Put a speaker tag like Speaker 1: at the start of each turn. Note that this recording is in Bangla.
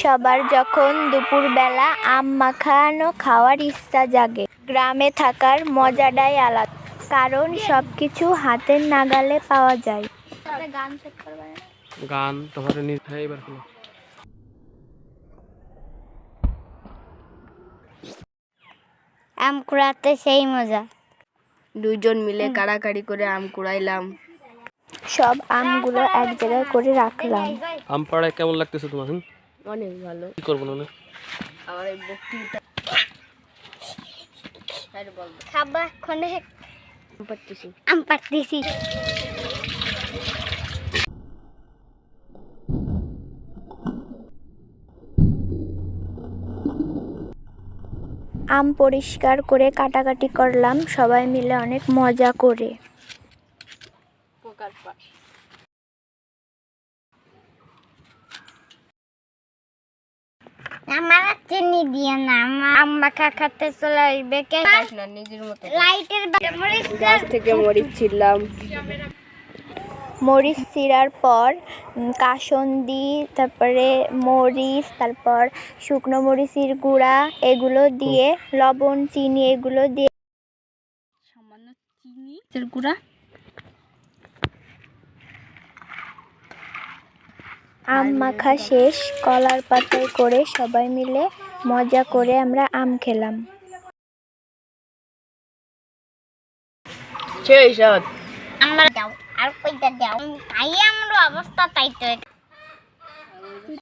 Speaker 1: সবার যখন দুপুরবেলা আম মাখানো খাওয়ার ইচ্ছা জাগে গ্রামে থাকার মজাটাই আলাদা। কারণ সব কিছু হাতের নাগালে পাওয়া যায়। গান
Speaker 2: তোমার নিজ এবার
Speaker 1: আম কুড়াতে সেই মজা।
Speaker 3: দুইজন মিলে কাড়াকাড়ি করে আম কুড়াইলাম।
Speaker 1: সব আমগুলো এক জায়গায় করে রাখলাম।
Speaker 2: আম পাড়ায় কেমন লাগতেছে তোমার?
Speaker 3: অনেক ভালো।
Speaker 2: কি করব না
Speaker 3: আমার এই বক্তৃতা।
Speaker 1: খাবার খনে
Speaker 3: পারতেছি
Speaker 1: আম পাড়তেছি। আম পরিষ্কার করে কাটাকাটি করলাম সবাই মিলে অনেক মজা করে। আমার চিনি দিয়ে না আমার আম মাখা খাতে চলে আসবে কে
Speaker 3: নিজের মতো
Speaker 1: লাইটের
Speaker 3: গাছ থেকে মরিচ ছিললাম
Speaker 1: মরিচ চিরার পর কাসন্দি তারপরে মরিচ তারপর শুকনো মরিচের গুঁড়া এগুলো দিয়ে লবণ চিনি এগুলো দিয়ে।
Speaker 3: সামান্য চিনি এর গুঁড়া।
Speaker 1: আম মাখা শেষ কলার পাতায় করে সবাই মিলে মজা করে আমরা আম খেলাম।
Speaker 3: সেই সাথ
Speaker 1: আমরা দাও আর কইটা দাও? তাই আমরা অবস্থা তাই তো